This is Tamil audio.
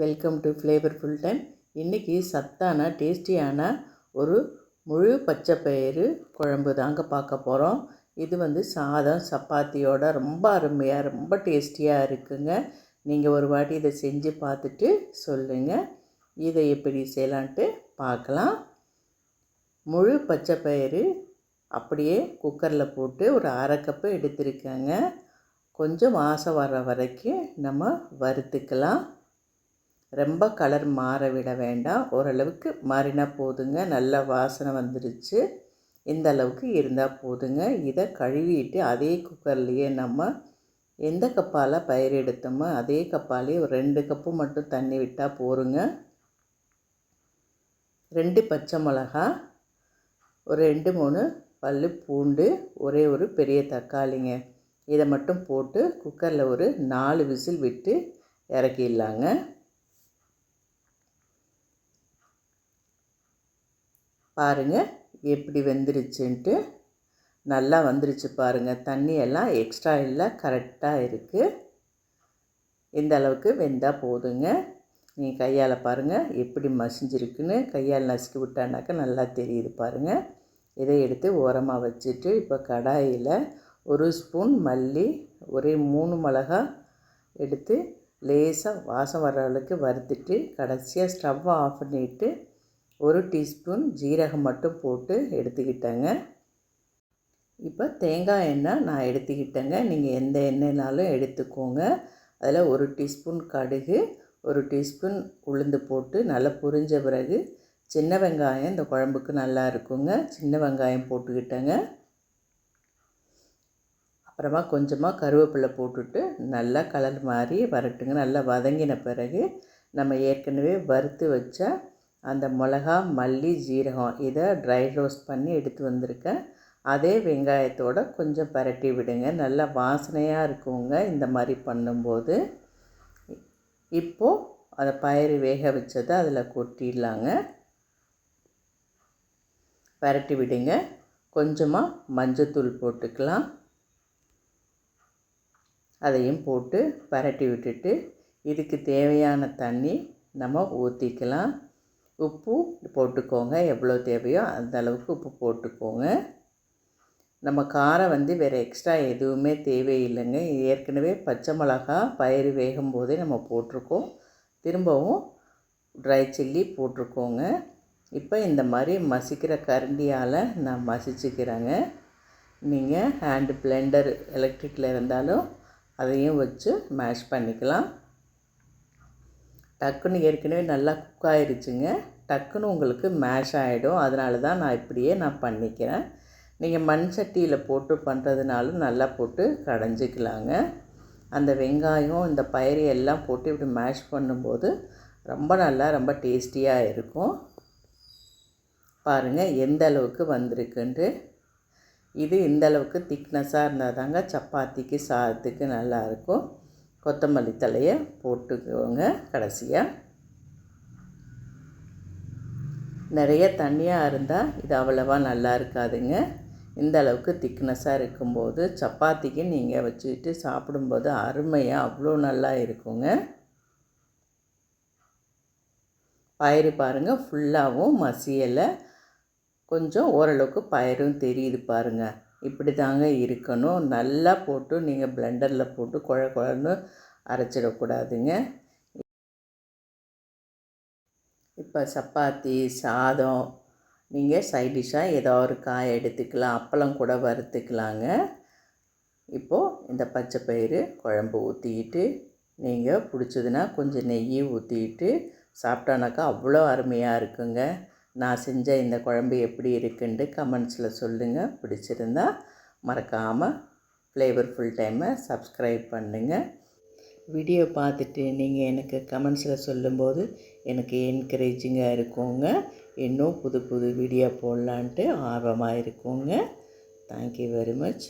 வெல்கம் டு ஃப்ளேவர்ஃபுல் டைம் இன்றைக்கி சத்தான டேஸ்டியான ஒரு முழு பச்சை பயிறு குழம்பு தாங்க பார்க்க போகிறோம் இது வந்து சாதம் சப்பாத்தியோட ரொம்ப அருமையாக ரொம்ப டேஸ்டியாக இருக்குங்க. நீங்கள் ஒரு வாட்டி இதை செஞ்சு பார்த்துட்டு சொல்லுங்கள் இதை எப்படி செய்யலான்ட்டு பார்க்கலாம். முழு பச்சை பயிறு அப்படியே குக்கரில் போட்டு ஒரு அரை கப்பு எடுத்திருக்கேங்க. கொஞ்சம் வாசம் வர வரைக்கும் நம்ம வறுத்துக்கலாம். ரொம்ப கலர் மாற விட வேண்டாம். ஓரளவுக்கு மாறினா போதுங்க. நல்ல வாசனை வந்துடுச்சு இந்த அளவுக்கு இருந்தால் போதுங்க. இதை கழுவிட்டு அதே குக்கர்லேயே நம்ம எந்த கப்பால் பயிர் எடுத்தோமோ அதே கப்பாலே ஒரு ரெண்டு கப்பு மட்டும் தண்ணி விட்டால் போருங்க. ரெண்டு பச்சை மிளகா ஒரு ரெண்டு மூணு பல் பூண்டு ஒரே ஒரு பெரிய தக்காளிங்க. இதை மட்டும் போட்டு குக்கரில் ஒரு நாலு விசில் விட்டு இறக்கிடலாங்க. பாருங்கள் எப்படி வெந்துருச்சுன்ட்டு. நல்லா வந்துருச்சு பாருங்கள் தண்ணியெல்லாம் எக்ஸ்ட்ரா இல்லை கரெக்டாக இருக்குது இந்த அளவுக்கு வெந்தால் போதுங்க. நீங்கள் கையால் பாருங்கள் எப்படி மசிஞ்சிருக்குன்னு. கையால் நசுக்கி விட்டானாக்கா நல்லா தெரியுது பாருங்கள் இதை எடுத்து ஓரமாக வச்சுட்டு இப்போ கடாயில் ஒரு ஸ்பூன் மல்லி ஒரே மூணு மிளகா எடுத்து லேசாக வாசம் வர்ற அளவுக்கு வறுத்துட்டு கடைசியாக ஸ்டவ்வை ஆஃப் பண்ணிவிட்டு ஒரு டீஸ்பூன் ஜீரகம் மட்டும் போட்டு எடுத்துக்கிட்டேங்க. இப்போ தேங்காய் எண்ணெய் நான் எடுத்துக்கிட்டேங்க. நீங்கள் எந்த எண்ணெய்னாலும் எடுத்துக்கோங்க. அதில் ஒரு டீஸ்பூன் கடுகு ஒரு டீஸ்பூன் உளுந்து போட்டு நல்லா புரிஞ்ச பிறகு சின்ன வெங்காயம் இந்த குழம்புக்கு நல்லா இருக்குங்க. சின்ன வெங்காயம் போட்டுக்கிட்டேங்க. அப்புறமா கொஞ்சமாக கருவேப்பிலை போட்டுட்டு நல்லா கலர் மாதிரி வரட்டுங்க. நல்லா வதங்கின பிறகு நம்ம ஏற்கனவே வறுத்து வச்ச அந்த மிளகா மல்லி ஜீரகம் இதை ட்ரை ரோஸ்ட் பண்ணி எடுத்து வந்திருக்கேன். அதே வெங்காயத்தோடு கொஞ்சம் பரட்டி விடுங்க. நல்லா வாசனையாக இருக்குங்க இந்த மாதிரி பண்ணும்போது. இப்போது அதை பயிறு வேக வச்சதை அதில் கொட்டிடலாங்க. பரட்டி விடுங்க. கொஞ்சமாக மஞ்சத்தூள் போட்டுக்கலாம். அதையும் போட்டு பரட்டி விட்டுட்டு இதுக்கு தேவையான தண்ணி நம்ம ஊற்றிக்கலாம் உப்பு போட்டுக்கோங்க. எவ்வளோ தேவையோ அந்த அளவுக்கு உப்பு போட்டுக்கோங்க. நம்ம காரம் வந்து வேறு எக்ஸ்ட்ரா எதுவுமே தேவையில்லைங்க. ஏற்கனவே பச்சை மிளகா பயிறு வேகும் போதே நம்ம போட்டிருக்கோம். திரும்பவும் ட்ரை சில்லி போட்டிருக்கோங்க. இப்போ இந்த மாதிரி மசிக்கிற கரண்டியால் நான் மசிச்சுக்கிறேங்க. நீங்கள் ஹேண்டு பிளெண்டர் எலக்ட்ரிக்கில் இருந்தாலும் அதையும் வச்சு மேஷ் பண்ணிக்கலாம். டக்குன்னு ஏற்கனவே நல்லா குக் ஆயிடுச்சுங்க டக்குன்னு உங்களுக்கு மேஷ் ஆகிடும் அதனால தான் நான் இப்படியே நான் பண்ணிக்கிறேன். நீங்கள் மண் சட்டியில் போட்டு பண்ணுறதுனாலும் நல்லா போட்டு கடைஞ்சிக்கலாங்க. அந்த வெங்காயம் இந்த பயிறு எல்லாம் போட்டு இப்படி மேஷ் பண்ணும்போது ரொம்ப நல்லா ரொம்ப டேஸ்டியாக இருக்கும். பாருங்கள் எந்த அளவுக்கு வந்திருக்குன்ட்டு. இது இந்த அளவுக்கு திக்னஸாக இருந்தால் தாங்க சப்பாத்திக்கு சாதத்துக்கு நல்லாயிருக்கும் கொத்தமல்லி தலையை போட்டுக்கோங்க கடைசியாக நிறைய தண்ணியாக இருந்தால் இது அவ்வளோவா நல்லா இருக்காதுங்க. இந்த அளவுக்கு திக்னஸாக இருக்கும்போது சப்பாத்திக்கு நீங்கள் வச்சுக்கிட்டு சாப்பிடும்போது அருமையாக அவ்வளோ நல்லா இருக்குங்க. பயிறு பாருங்கள் ஃபுல்லாகவும் மசியலை. கொஞ்சம் ஓரளவுக்கு பயிரும் தெரியுது பாருங்கள் இப்படி தாங்க இருக்கணும். நல்லா போட்டு நீங்கள் பிளெண்டரில் போட்டு குழ குழன்னு அரைச்சிடக்கூடாதுங்க. இப்போ சப்பாத்தி சாதம் நீங்கள் சைட் டிஷ்ஷாக ஏதோ ஒரு காய் எடுத்துக்கலாம். அப்பளம் கூட வறுத்துக்கலாங்க. இப்போது இந்த பச்சை பயிறு குழம்பு ஊற்றிக்கிட்டு நீங்கள் பிடிச்சதுன்னா கொஞ்சம் நெய் ஊற்றிக்கிட்டு சாப்பிட்டானாக்கா அவ்வளோ அருமையாக இருக்குங்க. நான் செஞ்ச இந்த குழம்பு எப்படி இருக்குன்ட்டு கமெண்ட்ஸில் சொல்லுங்கள் பிடிச்சிருந்தா மறக்காமல் ஃப்ளேவர்ஃபுல் டைமை சப்ஸ்கிரைப் பண்ணுங்கள் வீடியோ பார்த்துட்டு நீங்கள் எனக்கு கமெண்ட்ஸில் சொல்லும்போது எனக்கு என்கரேஜிங்காக இருக்குங்க. இன்னும் புது புது வீடியோ போடலான்ட்டு ஆர்வமாக இருக்குங்க. Thank you very much